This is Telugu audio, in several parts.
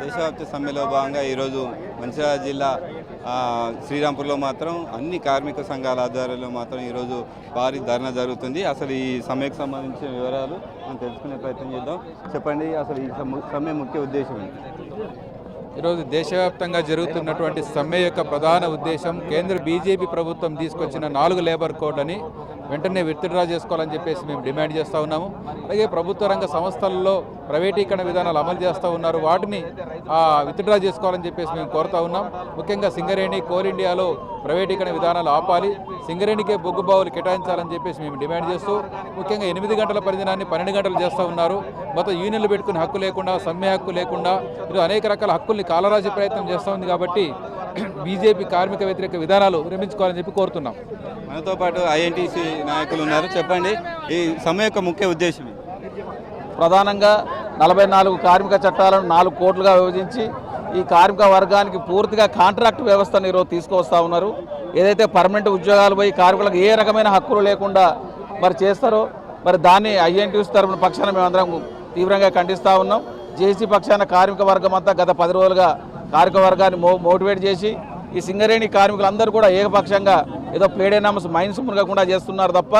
దేశవ్యాప్త సమ్మెలో భాగంగా ఈరోజు మంచిర్యాల జిల్లా శ్రీరాంపూర్లో మాత్రం అన్ని కార్మిక సంఘాల ఆధ్వర్యంలో మాత్రం ఈరోజు భారీ ధర్నా జరుగుతుంది. అసలు ఈ సమ్మెకు సంబంధించిన వివరాలు మనం తెలుసుకునే ప్రయత్నం చేద్దాం. చెప్పండి అసలు ఈ సమ్మె ముఖ్య ఉద్దేశం ఏంటి? ఈరోజు దేశవ్యాప్తంగా జరుగుతున్నటువంటి సమ్మె యొక్క ప్రధాన ఉద్దేశం కేంద్ర బీజేపీ ప్రభుత్వం తీసుకొచ్చిన నాలుగు లేబర్ కోడ్ అని వెంటనే విత్డ్రా చేసుకోవాలని చెప్పేసి మేము డిమాండ్ చేస్తూ ఉన్నాము. అలాగే ప్రభుత్వ రంగ సంస్థల్లో ప్రైవేటీకరణ విధానాలు అమలు చేస్తూ ఉన్నారు. వాటిని విత్డ్రా చేసుకోవాలని చెప్పేసి మేము కోరుతూ ఉన్నాం. ముఖ్యంగా సింగరేణి కోల్ ఇండియాలో ప్రైవేటీకరణ విధానాలు ఆపాలి. సింగరేణికే బొగ్గు బావులు కేటాయించాలని చెప్పేసి మేము డిమాండ్ చేస్తూ ముఖ్యంగా ఎనిమిది గంటల పరిధినాన్ని పన్నెండు గంటలు చేస్తూ ఉన్నారు. మొత్తం యూనియన్లు పెట్టుకునే హక్కు లేకుండా సమ్మె హక్కు లేకుండా ఇది అనేక రకాల హక్కుల్ని కాలరాజే ప్రయత్నం చేస్తూ ఉంది కాబట్టి బీజేపీ కార్మిక వ్యతిరేక విధానాలు విరమించుకోవాలని చెప్పి కోరుతున్నాం. మనతో పాటు ఐఎన్టీసీ నాయకులు ఉన్నారు. చెప్పండి ఈ సమ్మె యొక్క ముఖ్య ఉద్దేశం? ప్రధానంగా నలభై నాలుగు కార్మిక చట్టాలను నాలుగు కోట్లుగా విభజించి ఈ కార్మిక వర్గానికి పూర్తిగా కాంట్రాక్ట్ వ్యవస్థను ఈరోజు తీసుకువస్తూ ఉన్నారు. ఏదైతే పర్మనెంట్ ఉద్యోగాలు పోయి కార్మికులకు ఏ రకమైన హక్కులు లేకుండా మరి చేస్తారో మరి దాన్ని ఐఎన్టీసీ తరపున పక్షాన మేమందరం తీవ్రంగా ఖండిస్తూ ఉన్నాం. జేసీ పక్షాన కార్మిక వర్గం అంతా గత పది రోజులుగా కార్మిక వర్గాన్ని మో మోటివేట్ చేసి ఈ సింగరేణి కార్మికులందరూ కూడా ఏకపక్షంగా ఏదో ప్లేడైనామస్ మైన్స్ మునగకుండా చేస్తున్నారు తప్ప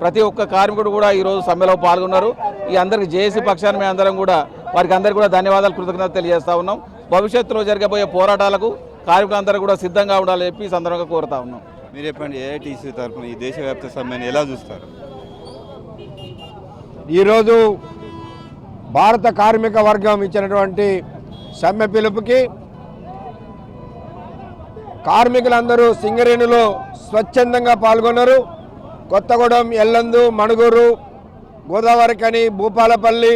ప్రతి ఒక్క కార్మికుడు కూడా ఈరోజు సమ్మెలో పాల్గొన్నారు. ఈ అందరికి జేఏసీ పక్షాన్ని మేము అందరం కూడా వారికి అందరికీ కూడా ధన్యవాదాలు కృతజ్ఞతలు తెలియజేస్తా ఉన్నాం. భవిష్యత్తులో జరగబోయే పోరాటాలకు కార్మికులందరూ కూడా సిద్ధంగా ఉండాలని చెప్పి సందర్భంగా కోరుతా ఉన్నాం. మీరు చెప్పండి ఏఐటీసీ తరఫున ఈ దేశవ్యాప్త సమ్మెను ఎలా చూస్తారు? ఈరోజు భారత కార్మిక వర్గం ఇచ్చినటువంటి సమ్మె పిలుపుకి కార్మికులందరూ సింగరేణిలో స్వచ్ఛందంగా పాల్గొన్నారు. కొత్తగూడెం ఎల్లందు మణుగూరు గోదావరికని భూపాలపల్లి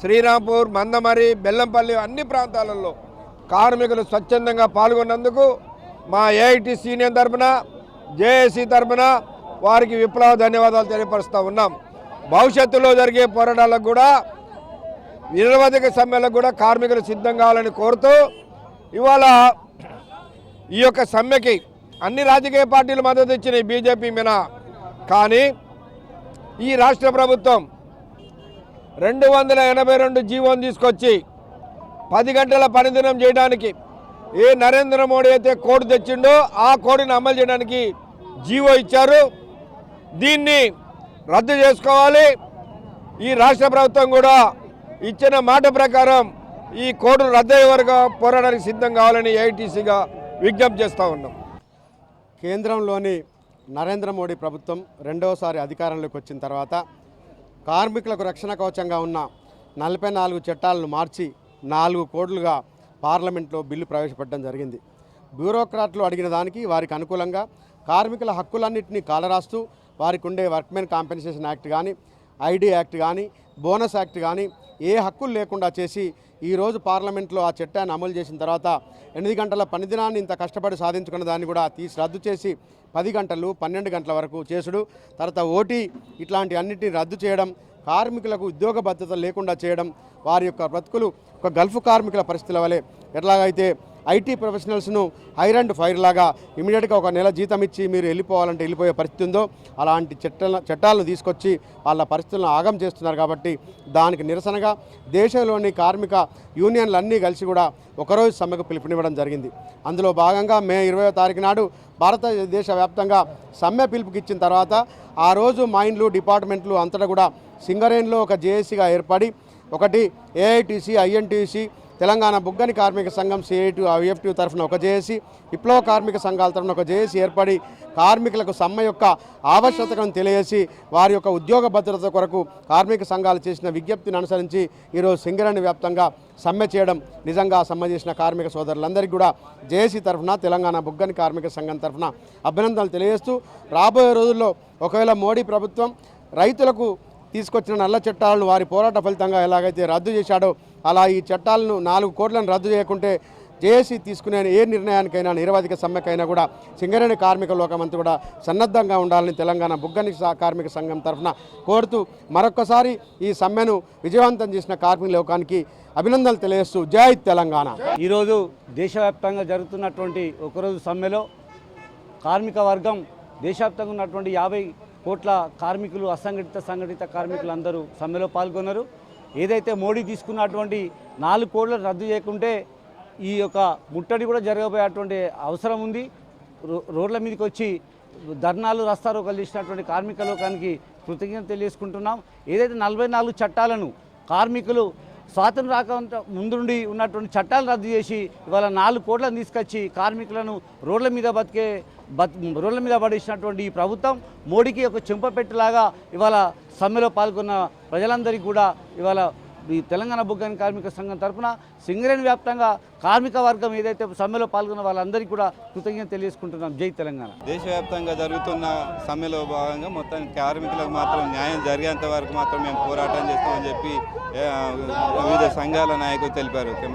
శ్రీరాంపూర్ మందమరి బెల్లంపల్లి అన్ని ప్రాంతాలలో కార్మికులు స్వచ్ఛందంగా పాల్గొన్నందుకు మా ఏఐటి సీనియర్ తరపున జేఏసీ తరపున వారికి విప్లవ ధన్యవాదాలు తెలియపరుస్తూ ఉన్నాం. భవిష్యత్తులో జరిగే పోరాటాలకు కూడా నిరవధిక సమ్మెలకు కూడా కార్మికులు సిద్ధం కావాలని కోరుతూ ఇవాళ ఈ యొక్క సమ్మెకి అన్ని రాజకీయ పార్టీలు మద్దతు ఇచ్చినాయి బీజేపీ మీద. కానీ ఈ రాష్ట్ర ప్రభుత్వం రెండు వందల ఎనభై రెండు జీవోని తీసుకొచ్చి పది గంటల పనిదినం చేయడానికి ఏ నరేంద్ర మోడీ అయితే కోడ్ తెచ్చిండో ఆ కోడ్ని అమలు చేయడానికి జీవో ఇచ్చారు. దీన్ని రద్దు చేసుకోవాలి. ఈ రాష్ట్ర ప్రభుత్వం కూడా ఇచ్చిన మాట ప్రకారం ఈ కోడ్ను రద్దయ్యే వరకు పోరాడానికి సిద్ధం కావాలని ఏఐటీసీగా విజ్ఞప్తి చేస్తూ ఉన్నాం. కేంద్రంలోని నరేంద్ర మోడీ ప్రభుత్వం రెండవసారి అధికారంలోకి వచ్చిన తర్వాత కార్మికులకు రక్షణ కవచంగా ఉన్న నలభై నాలుగు చట్టాలను మార్చి నాలుగు కోట్లుగా పార్లమెంట్లో బిల్లు ప్రవేశపెట్టడం జరిగింది. బ్యూరోక్రాట్లు అడిగిన దానికి వారికి అనుకూలంగా కార్మికుల హక్కులన్నింటినీ కాలరాస్తూ వారికి ఉండే వర్క్మెన్ కాంపెన్సేషన్ యాక్ట్ కానీ ఐడి యాక్ట్ కానీ బోనస్ యాక్ట్ కానీ ఏ హక్కులు లేకుండా చేసి ఈరోజు పార్లమెంట్లో ఆ చట్టాన్ని అమలు చేసిన తర్వాత ఎనిమిది గంటల పనిదినాన్ని ఇంత కష్టపడి సాధించుకున్న దాన్ని కూడా తీసి రద్దు చేసి పది గంటలు పన్నెండు గంటల వరకు చేసుడు. తర్వాత ఓటీ ఇట్లాంటి అన్నిటిని రద్దు చేయడం కార్మికులకు ఉద్యోగ భద్రత లేకుండా చేయడం వారి యొక్క బ్రతుకులు ఒక గల్ఫ్ కార్మికుల పరిస్థితుల వలె ఎట్లాగైతే ఐటీ ప్రొఫెషనల్స్ను హైర్ అండ్ ఫైర్ లాగా ఇమీడియట్గా ఒక నెల జీతం ఇచ్చి మీరు వెళ్ళిపోవాలంటే వెళ్ళిపోయే పరిస్థితి ఉందో అలాంటి చట్టాల చట్టాలను తీసుకొచ్చి వాళ్ళ పరిస్థితులను ఆగం చేస్తున్నారు కాబట్టి దానికి నిరసనగా దేశంలోని కార్మిక యూనియన్లు అన్నీ కలిసి కూడా ఒకరోజు సమ్మెకు పిలుపునివ్వడం జరిగింది. అందులో భాగంగా మే ఇరవై తారీఖు నాడు భారతదేశ వ్యాప్తంగా సమ్మె పిలుపుకి ఇచ్చిన తర్వాత ఆ రోజు మైండ్లు డిపార్ట్మెంట్లు అంతటా కూడా సింగరేన్లో ఒక జేఏసీగా ఏర్పడి ఒకటి ఏఐటీసీ ఐఎన్టీసీ తెలంగాణ బుగ్గని కార్మిక సంఘం సిఐటి ఐఎఫ్టీ తరఫున ఒక జేఏసీ విప్లవ కార్మిక సంఘాల తరఫున ఒక జేఏసీ ఏర్పడి కార్మికులకు సమ్మె యొక్క ఆవశ్యకతను తెలియజేసి వారి యొక్క ఉద్యోగ భద్రత కొరకు కార్మిక సంఘాలు చేసిన విజ్ఞప్తిని అనుసరించి ఈరోజు సింగరణి వ్యాప్తంగా సమ్మె చేయడం నిజంగా సమ్మె చేసిన కార్మిక సోదరులందరికీ కూడా జేఏసీ తరఫున తెలంగాణ బుగ్గని కార్మిక సంఘం తరఫున అభినందనలు తెలియజేస్తూ రాబోయే రోజుల్లో ఒకవేళ మోడీ ప్రభుత్వం రైతులకు తీసుకొచ్చిన నల్ల చట్టాలను వారి పోరాట ఫలితంగా ఎలాగైతే రద్దు చేశాడో అలా ఈ చట్టాలను నాలుగు కోట్లను రద్దు చేయకుంటే జేఏసీ తీసుకునే ఏ నిర్ణయానికైనా నిరవధిక సమ్మెకైనా కూడా సింగరేణి కార్మిక లోకమంతా కూడా సన్నద్ధంగా ఉండాలని తెలంగాణ బుగ్గని కార్మిక సంఘం తరఫున కోరుతూ మరొక్కసారి ఈ సమ్మెను విజయవంతం చేసిన కార్మిక లోకానికి అభినందనలు తెలియజేస్తూ జై తెలంగాణ. ఈరోజు దేశవ్యాప్తంగా జరుగుతున్నటువంటి ఒకరోజు సమ్మెలో కార్మిక వర్గం దేశవ్యాప్తంగా ఉన్నటువంటి యాభై కోట్ల కార్మికులు అసంఘటిత సంఘటిత కార్మికులు అందరూ సమ్మెలో పాల్గొన్నారు. ఏదైతే మోడీ తీసుకున్నటువంటి నాలుగు కోట్లు రద్దు చేయకుంటే ఈ యొక్క ముట్టడి కూడా జరగబోయేటువంటి అవసరం ఉంది. రో- రోడ్ల మీదకి వచ్చి ధర్నాలు రస్తారోకలు చేసినటువంటి కార్మిక లోకానికి కృతజ్ఞత తెలియజేసుకుంటున్నాం. ఏదైతే నలభై నాలుగు చట్టాలను కార్మికులు స్వాతంత్రం రాక ముందుండి ఉన్నటువంటి చట్టాలు రద్దు చేసి ఇవాళ నాలుగు కోట్లను తీసుకొచ్చి కార్మికులను రోడ్ల మీద బతికే బత్ రోడ్ల మీద పడేసినటువంటి ఈ ప్రభుత్వం మోడీకి ఒక చెంపపెట్టులాగా ఇవాళ సమ్మెలో పాల్గొన్న ప్రజలందరికీ కూడా ఇవాళ ఈ తెలంగాణ బొగ్గని కార్మిక సంఘం తరఫున సింగరేణి వ్యాప్తంగా కార్మిక వర్గం ఏదైతే సమ్మెలో పాల్గొన్న వాళ్ళందరికీ కూడా కృతజ్ఞత తెలియజేసుకుంటున్నాం. జై తెలంగాణ. దేశవ్యాప్తంగా జరుగుతున్న సమ్మెలో భాగంగా మొత్తం కార్మికులకు మాత్రం న్యాయం జరిగేంత వరకు మాత్రం మేము పోరాటం చేస్తామని చెప్పి వివిధ సంఘాల నాయకులు తెలిపారు.